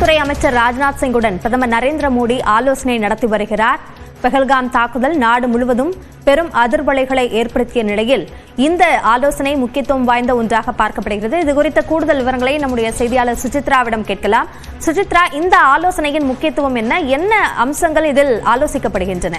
அமைச்சர் ராஜ்நாத் சிங்குடன் பிரதமர் நரேந்திர மோடி ஆலோசனை நடத்தி வருகிறார். பெஹல்காம் தாக்குதல் நாடு முழுவதும் பெரும் அதிர்வலைகளை ஏற்படுத்திய நிலையில் இந்த ஆலோசனை முக்கியத்துவம் வாய்ந்த ஒன்றாக பார்க்கப்படுகிறது. இது குறித்த கூடுதல் விவரங்களை நம்முடைய செய்தியாளர் சுசித்ராவிடம் கேட்கலாம். சுசித்ரா இந்த ஆலோசனையின் முக்கியத்துவம் என்ன? என்ன அம்சங்கள் இதில் ஆலோசிக்கப்படுகின்றன?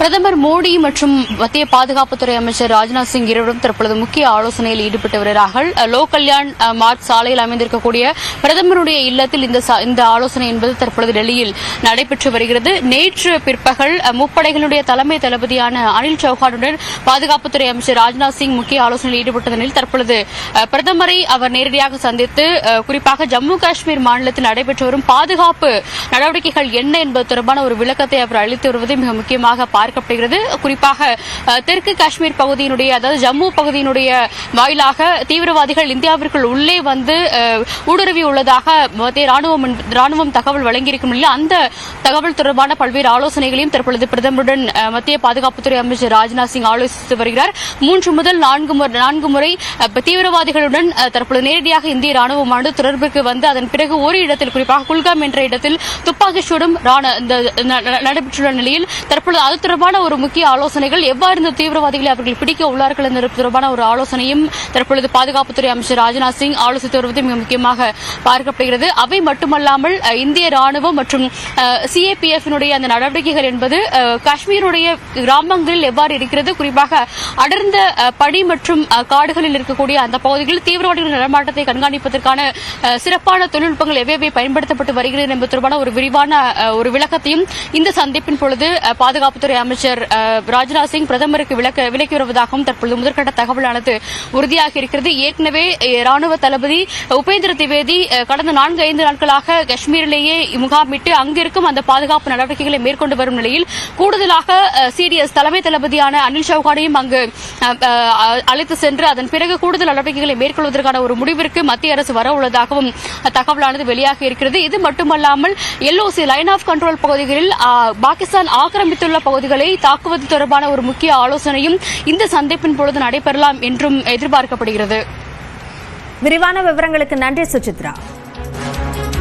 பிரதமர் மோடி மற்றும் மத்திய பாதுகாப்புத்துறை அமைச்சர் ராஜ்நாத் சிங் இருவரும் தற்பொழுது முக்கிய ஆலோசனையில் ஈடுபட்டு வருகிறார்கள். லோக் கல்யாண் மார்க் சாலையில் அமைந்திருக்கக்கூடிய பிரதமருடைய இல்லத்தில் இந்த சா- இந்த ஆலோசனை என்பது தற்பொழுது டெல்லியில் நடைபெற்று வருகிறது. நேற்று பிற்பகல் முப்படைகளுடைய தலைமை தளபதியான அனில் சௌஹானுடன் பாதுகாப்புத்துறை அமைச்சர் ராஜ்நாத் சிங் முக்கிய ஆலோசனையில் ஈடுபட்ட நிலையில் தற்பொழுது பிரதமரை அவர் நேரடியாக சந்தித்து குறிப்பாக ஜம்மு காஷ்மீர் மாநிலத்தில் நடைபெற்று வரும் பாதுகாப்பு நடவடிக்கைகள் என்ன என்பது தொடர்பான ஒரு விளக்கத்தை அவர் அளித்து வருவது மிக முக்கியமாக எதிர்பார்க்கப்படுகிறது குறிப்பாக தெற்கு காஷ்மீர் பகுதியினுடைய அதாவது ஜம்மு பகுதியினுடைய வாயிலாக தீவிரவாதிகள் இந்தியாவிற்குள் உள்ளே வந்து ஊடுருவி உள்ளதாக மத்திய ராணுவம் ராணுவம் தகவல் வழங்கியிருக்கும் நிலையில் அந்த தகவல் தொடர்பான பல்வேறு ஆலோசனைகளையும் தற்பொழுது பிரதமருடன் மத்திய பாதுகாப்புத்துறை அமைச்சர் ராஜ்நாத் சிங் ஆலோசித்து வருகிறார். மூன்று முதல் நான்கு முறை நான்கு முறை தீவிரவாதிகளுடன் தற்பொழுது நேரடியாக இந்திய ராணுவமானது தொடர்புக்கு வந்து அதன் பிறகு ஒரு இடத்தில் குறிப்பாக குல்காம் என்ற இடத்தில் துப்பாக்கி சூடும் நடைபெற்றுள்ள நிலையில் தற்பொழுது அது தொடர்பான ஒரு முக்கிய ஆலோசனைகள் எவ்வாறு இந்த தீவிரவாதிகளை அவர்கள் பிடிக்க உள்ளார்கள் என்பது தொடர்பான ஒரு ஆலோசனையும் தற்பொழுது பாதுகாப்புத்துறை அமைச்சர் ராஜ்நாத் சிங் ஆலோசித்து வருவது மிக முக்கியமாக பார்க்கப்படுகிறது. அவை மட்டுமல்லாமல் இந்திய ராணுவம் மற்றும் சிஏபிஎஃப் அந்த நடவடிக்கைகள் என்பது காஷ்மீருடைய கிராமங்களில் எவ்வாறு இருக்கிறது குறிப்பாக அடர்ந்த அஹ், பனி மற்றும் காடுகளில் இருக்கக்கூடிய அந்த பகுதிகளில் தீவிரவாதிகளின் நடமாட்டத்தை கண்காணிப்பதற்கான சிறப்பான தொழில்நுட்பங்கள் எவை பயன்படுத்தப்பட்டு வருகிறது என்பது தொடர்பான ஒரு விரிவான ஒரு விளக்கத்தையும் இந்த சந்திப்பின் பொழுது பாதுகாப்புத்துறை அமைச்சர் அமைச்சர் ராஜ்நாத் சிங் பிரதமருக்கு விலக்கி வருவதாகவும் தற்பொழுது முதற்கட்ட தகவலானது உறுதியாக இருக்கிறது. ஏற்கனவே ராணுவ தளபதி உபேந்திர திவேதி கடந்த நான்கு ஐந்து நாட்களாக காஷ்மீரிலேயே முகாமிட்டு அங்கிருக்கும் அந்த பாதுகாப்பு நடவடிக்கைகளை மேற்கொண்டு வரும் நிலையில் கூடுதலாக சிடிஎஸ் தலைமை தளபதியான அனில் சௌகானையும் அங்கு அழைத்து சென்று அதன் பிறகு கூடுதல் நடவடிக்கைகளை மேற்கொள்வதற்கான ஒரு முடிவிற்கு மத்திய அரசு வர உள்ளதாகவும் தகவலானது வெளியாக இருக்கிறது. இது மட்டுமல்லாமல் எல்ஓசி லைன் ஆஃப் கண்ட்ரோல் பகுதிகளில் பாகிஸ்தான் ஆக்கிரமித்துள்ள பகுதிகளை தாக்குவது தொடர்பான ஒரு முக்கிய ஆலோசனையும் இந்த சந்திப்பின் பொழுது நடைபெறலாம் என்றும் எதிர்பார்க்கப்படுகிறது. விரிவான விவரங்களுக்கு நன்றி சுசித்ரா.